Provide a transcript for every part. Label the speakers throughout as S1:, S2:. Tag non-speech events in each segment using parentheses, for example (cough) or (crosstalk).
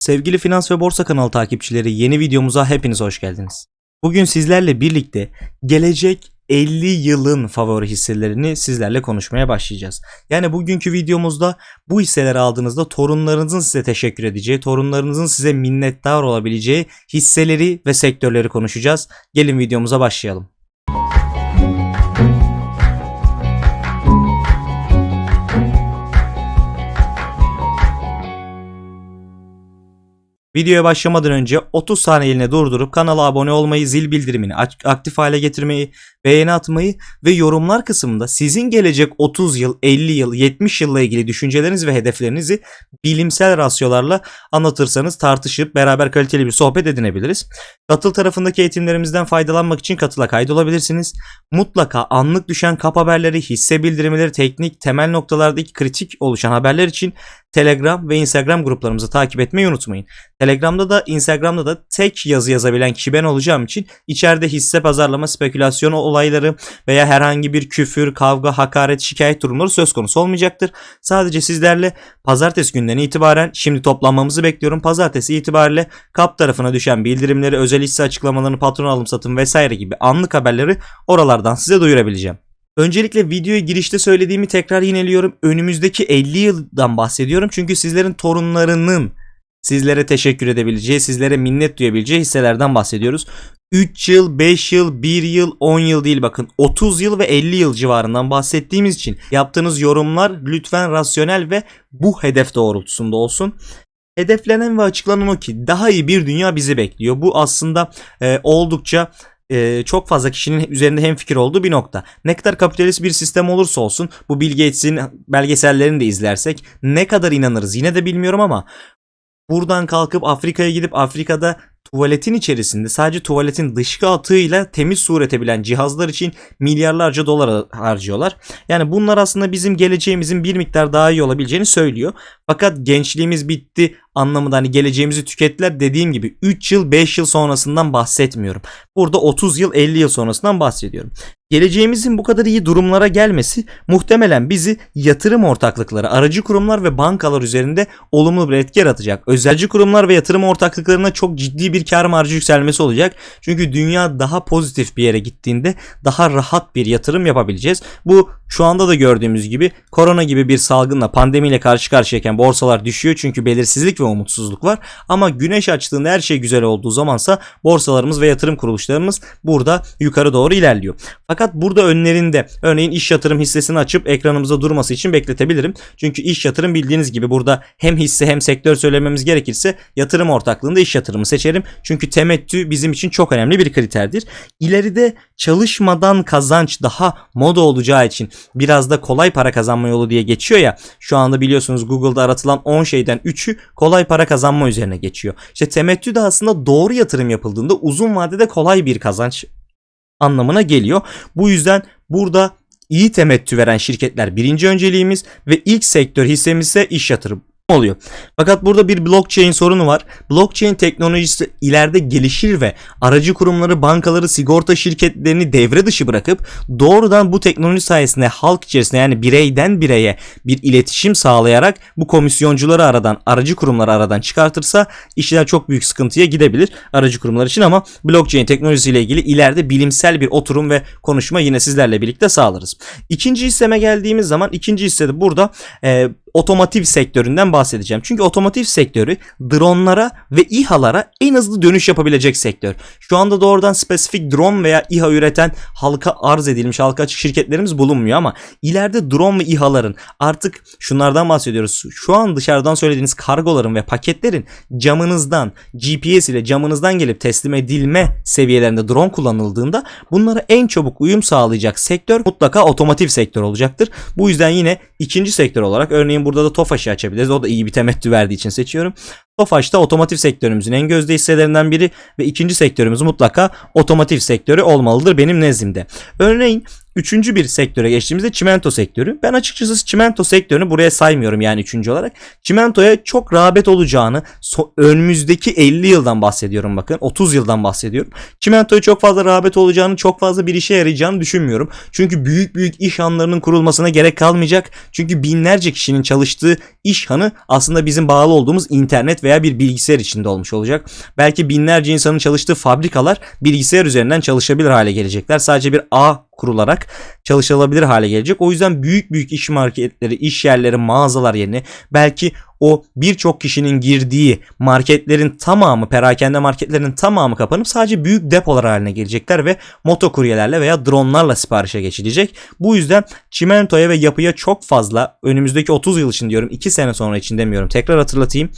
S1: Sevgili Finans ve Borsa kanalı takipçileri yeni videomuza hepiniz hoş geldiniz. Bugün sizlerle birlikte gelecek 50 yılın favori hisselerini sizlerle konuşmaya başlayacağız. Yani bugünkü videomuzda bu hisseleri aldığınızda torunlarınızın size teşekkür edeceği, torunlarınızın size minnettar olabileceği hisseleri ve sektörleri konuşacağız. Gelin videomuza başlayalım. Videoya başlamadan önce 30 saniyeliğine durdurup kanala abone olmayı, zil bildirimini aktif hale getirmeyi, beğeni atmayı ve yorumlar kısmında sizin gelecek 30 yıl, 50 yıl, 70 yılla ilgili düşünceleriniz ve hedeflerinizi bilimsel rasyolarla anlatırsanız tartışıp beraber kaliteli bir sohbet edinebiliriz. Katıl tarafındaki eğitimlerimizden faydalanmak için katıla kaydolabilirsiniz. Mutlaka anlık düşen kap haberleri, hisse bildirimleri, teknik, temel noktalardaki kritik oluşan haberler için Telegram ve Instagram gruplarımızı takip etmeyi unutmayın. Telegram'da da Instagram'da da tek yazı yazabilen kişi ben olacağım için içeride hisse pazarlama, spekülasyon olayları veya herhangi bir küfür, kavga, hakaret, şikayet durumları söz konusu olmayacaktır. Sadece sizlerle pazartesi günden itibaren şimdi toplanmamızı bekliyorum. Pazartesi itibariyle kap tarafına düşen bildirimleri, özel hisse açıklamalarını, patron alım satım vesaire gibi anlık haberleri oralardan size duyurabileceğim. Öncelikle videoya girişte söylediğimi tekrar yineliyorum. Önümüzdeki 50 yıldan bahsediyorum. Çünkü sizlerin torunlarının sizlere teşekkür edebileceği, sizlere minnet duyabileceği hisselerden bahsediyoruz. 3 yıl, 5 yıl, 1 yıl, 10 yıl değil bakın 30 yıl ve 50 yıl civarından bahsettiğimiz için yaptığınız yorumlar lütfen rasyonel ve bu hedef doğrultusunda olsun. Hedeflenen ve açıklanan o ki daha iyi bir dünya bizi bekliyor. Bu aslında e, oldukça e, çok fazla kişinin üzerinde hemfikir olduğu bir nokta. Ne kadar kapitalist bir sistem olursa olsun bu Bill Gates'in belgesellerini de izlersek ne kadar inanırız yine de bilmiyorum ama buradan kalkıp Afrika'ya gidip Afrika'da tuvaletin içerisinde sadece tuvaletin dışkı atığıyla temiz su üretebilen cihazlar için milyarlarca dolar harcıyorlar. Yani bunlar aslında bizim geleceğimizin bir miktar daha iyi olabileceğini söylüyor. Fakat gençliğimiz bitti anlamında hani geleceğimizi tükettiler dediğim gibi 3 yıl 5 yıl sonrasından bahsetmiyorum. Burada 30 yıl 50 yıl sonrasından bahsediyorum. Geleceğimizin bu kadar iyi durumlara gelmesi muhtemelen bizi yatırım ortaklıkları, aracı kurumlar ve bankalar üzerinde olumlu bir etki yaratacak. Özelci kurumlar ve yatırım ortaklıklarına çok ciddi bir kar marjı yükselmesi olacak. Çünkü dünya daha pozitif bir yere gittiğinde daha rahat bir yatırım yapabileceğiz. Bu şu anda da gördüğümüz gibi korona gibi bir salgınla pandemiyle karşı karşıyayken borsalar düşüyor çünkü belirsizlik ve umutsuzluk var. Ama güneş açtığında her şey güzel olduğu zamansa borsalarımız ve yatırım kuruluşlarımız burada yukarı doğru ilerliyor. Fakat burada önlerinde örneğin iş yatırım hissesini açıp ekranımızda durması için bekletebilirim. Çünkü iş yatırım bildiğiniz gibi burada hem hisse hem sektör söylememiz gerekirse yatırım ortaklığında iş yatırımı seçerim. Çünkü temettü bizim için çok önemli bir kriterdir. İleride çalışmadan kazanç daha moda olacağı için biraz da kolay para kazanma yolu diye geçiyor ya. Şu anda biliyorsunuz Google'da aratılan 10 şeyden 3'ü kolay para kazanma üzerine geçiyor. İşte temettü de aslında doğru yatırım yapıldığında uzun vadede kolay bir kazanç anlamına geliyor. Bu yüzden burada iyi temettü veren şirketler birinci önceliğimiz ve ilk sektör hissemiz ise iş yatırım oluyor. Fakat burada bir blockchain sorunu var. Blockchain teknolojisi ileride gelişir ve aracı kurumları, bankaları, sigorta şirketlerini devre dışı bırakıp doğrudan bu teknoloji sayesinde halk içerisinde yani bireyden bireye bir iletişim sağlayarak bu komisyoncuları aradan, aracı kurumları aradan çıkartırsa işler çok büyük sıkıntıya gidebilir aracı kurumlar için ama blockchain teknolojisiyle ilgili ileride bilimsel bir oturum ve konuşma yine sizlerle birlikte sağlarız. İkinci hisseme geldiğimiz zaman ikinci hissede burada e, otomotiv sektöründen bahsedeceğim. Çünkü otomotiv sektörü dronlara ve İHA'lara en hızlı dönüş yapabilecek sektör. Şu anda doğrudan spesifik drone veya İHA üreten halka arz edilmiş halka açık şirketlerimiz bulunmuyor ama ileride drone ve İHA'ların artık şunlardan bahsediyoruz. Şu an dışarıdan söylediğiniz kargoların ve paketlerin camınızdan GPS ile camınızdan gelip teslim edilme seviyelerinde drone kullanıldığında bunlara en çabuk uyum sağlayacak sektör mutlaka otomotiv sektör olacaktır. Bu yüzden yine ikinci sektör olarak örneğin burada da Tofaş'ı açabiliriz. O da iyi bir temettü verdiği için seçiyorum. Tofaş da otomotiv sektörümüzün en gözde hisselerinden biri ve ikinci sektörümüz mutlaka otomotiv sektörü olmalıdır benim nezdimde. Örneğin Üçüncü bir sektöre geçtiğimizde çimento sektörü. Ben açıkçası çimento sektörünü buraya saymıyorum yani üçüncü olarak. Çimentoya çok rağbet olacağını so- önümüzdeki 50 yıldan bahsediyorum bakın. 30 yıldan bahsediyorum. Çimentoya çok fazla rağbet olacağını, çok fazla bir işe yarayacağını düşünmüyorum. Çünkü büyük büyük iş hanlarının kurulmasına gerek kalmayacak. Çünkü binlerce kişinin çalıştığı iş hanı aslında bizim bağlı olduğumuz internet veya bir bilgisayar içinde olmuş olacak. Belki binlerce insanın çalıştığı fabrikalar bilgisayar üzerinden çalışabilir hale gelecekler. Sadece bir ağ kurularak çalışılabilir hale gelecek. O yüzden büyük büyük iş marketleri, iş yerleri, mağazalar yerine belki o birçok kişinin girdiği marketlerin tamamı, perakende marketlerin tamamı kapanıp sadece büyük depolar haline gelecekler ve motokuryelerle veya dronlarla siparişe geçilecek. Bu yüzden çimentoya ve yapıya çok fazla önümüzdeki 30 yıl için diyorum 2 sene sonra için demiyorum tekrar hatırlatayım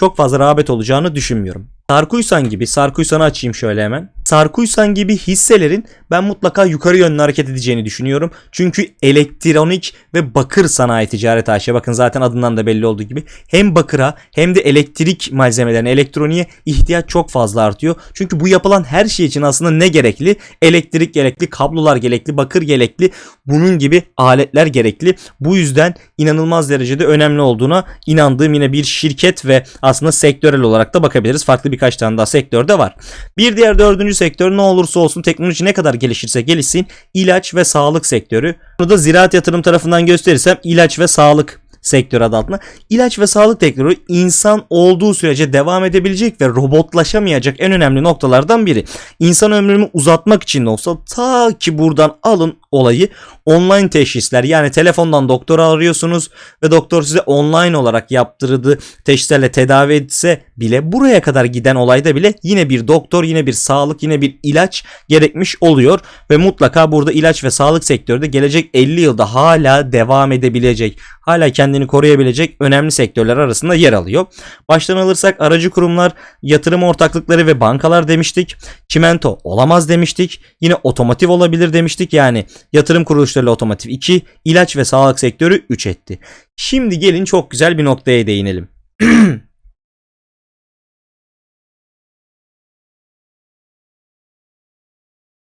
S1: çok fazla rağbet olacağını düşünmüyorum. Sarkuysan gibi, Sarkuysan'ı açayım şöyle hemen. Sarkuysan gibi hisselerin ben mutlaka yukarı yönlü hareket edeceğini düşünüyorum. Çünkü elektronik ve bakır sanayi ticaret AŞ bakın zaten adından da belli olduğu gibi hem bakıra hem de elektrik malzemelerine, elektroniğe ihtiyaç çok fazla artıyor. Çünkü bu yapılan her şey için aslında ne gerekli? Elektrik gerekli, kablolar gerekli, bakır gerekli, bunun gibi aletler gerekli. Bu yüzden inanılmaz derecede önemli olduğuna inandığım yine bir şirket ve aslında sektörel olarak da bakabiliriz. Farklı birkaç tane daha sektörde var. Bir diğer dördüncü sektör ne olursa olsun teknoloji ne kadar gelişirse gelişsin ilaç ve sağlık sektörü. Bunu da ziraat yatırım tarafından gösterirsem ilaç ve sağlık sektör adı altında. İlaç ve sağlık sektörü insan olduğu sürece devam edebilecek ve robotlaşamayacak en önemli noktalardan biri. İnsan ömrünü uzatmak için de olsa ta ki buradan alın olayı online teşhisler yani telefondan doktoru arıyorsunuz ve doktor size online olarak yaptırdığı teşhislerle tedavi etse bile buraya kadar giden olayda bile yine bir doktor yine bir sağlık yine bir ilaç gerekmiş oluyor ve mutlaka burada ilaç ve sağlık sektörü de gelecek 50 yılda hala devam edebilecek hala kendini koruyabilecek önemli sektörler arasında yer alıyor. Baştan alırsak aracı kurumlar, yatırım ortaklıkları ve bankalar demiştik. Çimento olamaz demiştik. Yine otomotiv olabilir demiştik. Yani yatırım kuruluşları otomotiv 2, ilaç ve sağlık sektörü 3 etti. Şimdi gelin çok güzel bir noktaya değinelim. (clears throat)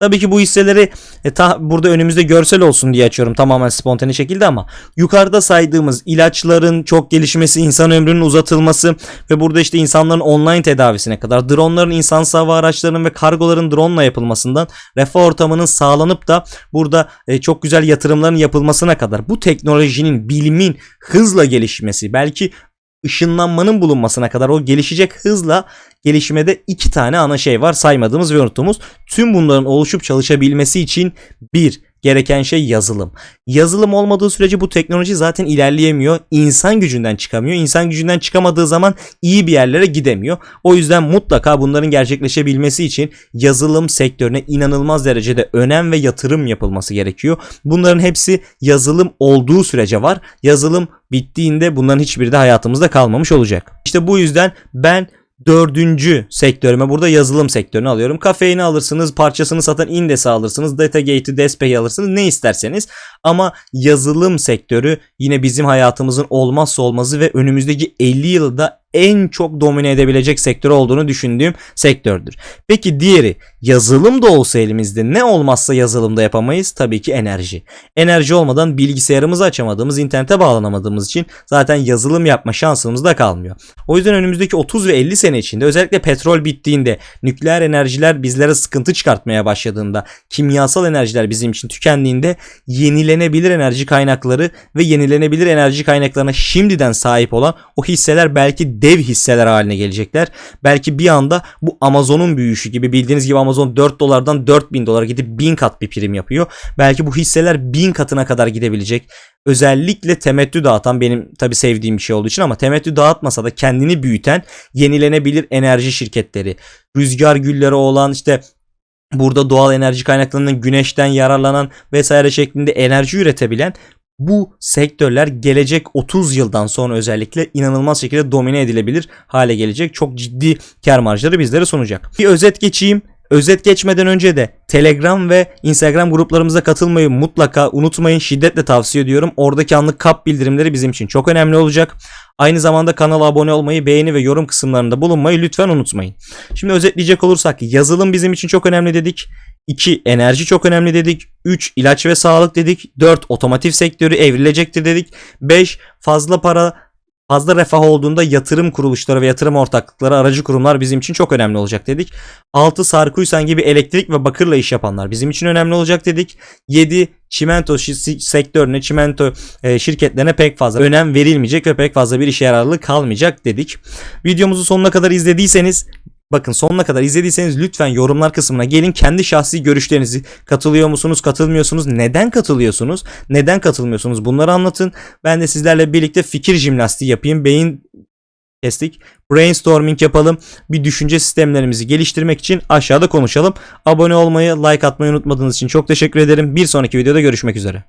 S1: Tabii ki bu hisseleri e, ta, burada önümüzde görsel olsun diye açıyorum tamamen spontane şekilde ama yukarıda saydığımız ilaçların çok gelişmesi, insan ömrünün uzatılması ve burada işte insanların online tedavisine kadar dronların insan hava araçlarının ve kargoların drone yapılmasından refah ortamının sağlanıp da burada e, çok güzel yatırımların yapılmasına kadar bu teknolojinin, bilimin hızla gelişmesi belki ışınlanmanın bulunmasına kadar o gelişecek hızla gelişmede iki tane ana şey var saymadığımız ve unuttuğumuz. Tüm bunların oluşup çalışabilmesi için bir gereken şey yazılım. Yazılım olmadığı sürece bu teknoloji zaten ilerleyemiyor. İnsan gücünden çıkamıyor. İnsan gücünden çıkamadığı zaman iyi bir yerlere gidemiyor. O yüzden mutlaka bunların gerçekleşebilmesi için yazılım sektörüne inanılmaz derecede önem ve yatırım yapılması gerekiyor. Bunların hepsi yazılım olduğu sürece var. Yazılım bittiğinde bunların hiçbiri de hayatımızda kalmamış olacak. İşte bu yüzden ben dördüncü sektörüme burada yazılım sektörünü alıyorum. Kafeini alırsınız, parçasını satan Indes'i alırsınız, Datagate'i, Despay'i alırsınız ne isterseniz. Ama yazılım sektörü yine bizim hayatımızın olmazsa olmazı ve önümüzdeki 50 yılda en çok domine edebilecek sektör olduğunu düşündüğüm sektördür. Peki diğeri yazılım da olsa elimizde ne olmazsa yazılımda yapamayız? Tabii ki enerji. Enerji olmadan bilgisayarımızı açamadığımız, internete bağlanamadığımız için zaten yazılım yapma şansımız da kalmıyor. O yüzden önümüzdeki 30 ve 50 sene içinde özellikle petrol bittiğinde, nükleer enerjiler bizlere sıkıntı çıkartmaya başladığında, kimyasal enerjiler bizim için tükendiğinde yenilenebilir enerji kaynakları ve yenilenebilir enerji kaynaklarına şimdiden sahip olan o hisseler belki dev hisseler haline gelecekler. Belki bir anda bu Amazon'un büyüyüşü gibi bildiğiniz gibi Amazon 4 dolardan 4000 dolara gidip 1000 kat bir prim yapıyor. Belki bu hisseler 1000 katına kadar gidebilecek. Özellikle temettü dağıtan benim tabi sevdiğim bir şey olduğu için ama temettü dağıtmasa da kendini büyüten yenilenebilir enerji şirketleri, rüzgar gülleri olan işte burada doğal enerji kaynaklarının güneşten yararlanan vesaire şeklinde enerji üretebilen bu sektörler gelecek 30 yıldan sonra özellikle inanılmaz şekilde domine edilebilir hale gelecek. Çok ciddi kar marjları bizlere sunacak. Bir özet geçeyim. Özet geçmeden önce de Telegram ve Instagram gruplarımıza katılmayı mutlaka unutmayın. Şiddetle tavsiye ediyorum. Oradaki anlık kap bildirimleri bizim için çok önemli olacak. Aynı zamanda kanala abone olmayı, beğeni ve yorum kısımlarında bulunmayı lütfen unutmayın. Şimdi özetleyecek olursak yazılım bizim için çok önemli dedik. 2. Enerji çok önemli dedik. 3. ilaç ve sağlık dedik. 4. Otomotiv sektörü evrilecektir dedik. 5. Fazla para fazla refah olduğunda yatırım kuruluşları ve yatırım ortaklıkları aracı kurumlar bizim için çok önemli olacak dedik. 6. Sarkuysan gibi elektrik ve bakırla iş yapanlar bizim için önemli olacak dedik. 7. Çimento sektörüne, çimento e, şirketlerine pek fazla önem verilmeyecek ve pek fazla bir işe yararlı kalmayacak dedik. Videomuzu sonuna kadar izlediyseniz Bakın sonuna kadar izlediyseniz lütfen yorumlar kısmına gelin. Kendi şahsi görüşlerinizi katılıyor musunuz katılmıyorsunuz neden katılıyorsunuz neden katılmıyorsunuz bunları anlatın. Ben de sizlerle birlikte fikir jimnastiği yapayım. Beyin kestik. Brainstorming yapalım. Bir düşünce sistemlerimizi geliştirmek için aşağıda konuşalım. Abone olmayı like atmayı unutmadığınız için çok teşekkür ederim. Bir sonraki videoda görüşmek üzere